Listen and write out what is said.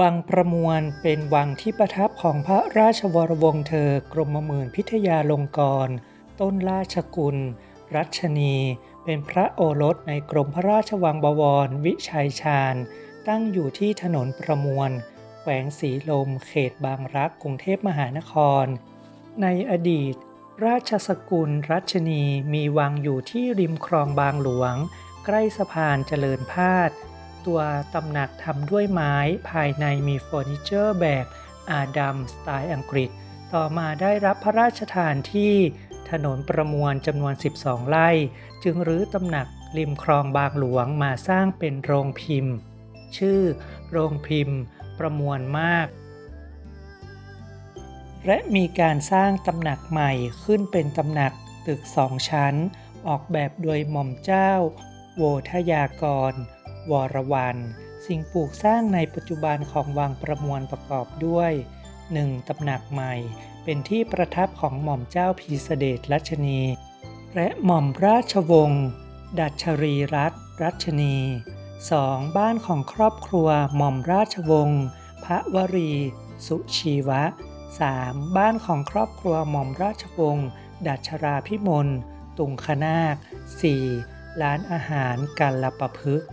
วังประมวลเป็นวังที่ประทับของพระราชวรวงศ์เธอกรมหมื่นพิทยาลงกรณ์ต้นราชกุล รัชนี เป็นพระโอรสในกรมพระราชวังบวร วิชัยชาญ ตั้งอยู่ที่ถนนประมวล แขวงสีลม เขตบางรักกรุงเทพมหานคร ในอดีต ราชสกุล รัชนีมีวังอยู่ที่ริมคลองบางหลวง ใกล้สะพานเจริญพาด ตัวตำหนักทำด้วยไม้ภายในมีเฟอร์นิเจอร์แบบอาดัมสไตล์อังกฤษ ต่อมาได้รับพระราชทานที่ถนนประมวลจำนวน 12 ไร่ จึงรื้อตำหนักริมคลองบางหลวงมาสร้างเป็นโรงพิมพ์ ชื่อ โรงพิมพ์ ประมวลมาก และมีการสร้างตำหนักใหม่ขึ้นเป็นตำหนักตึกสองชั้น ออกแบบโดยหม่อมเจ้า โวทยากร วรวันสิ่งปลูกสร้างในปัจจุบันของวังประมวลประกอบด้วย 1. ตำหนักใหม่ เป็นที่ประทับของหม่อมเจ้าพีเสเดชรัชนี และหม่อมราชวงศ์ดัชรีรัตนรัชนี 2. บ้านของครอบครัวหม่อมราชวงศ์พระวรี สุชีวะ 3. บ้านของครอบครัวหม่อมราชวงศ์ดัชราพิมล ตุงคนาค 4. ร้านอาหารกัละประพฤกษ์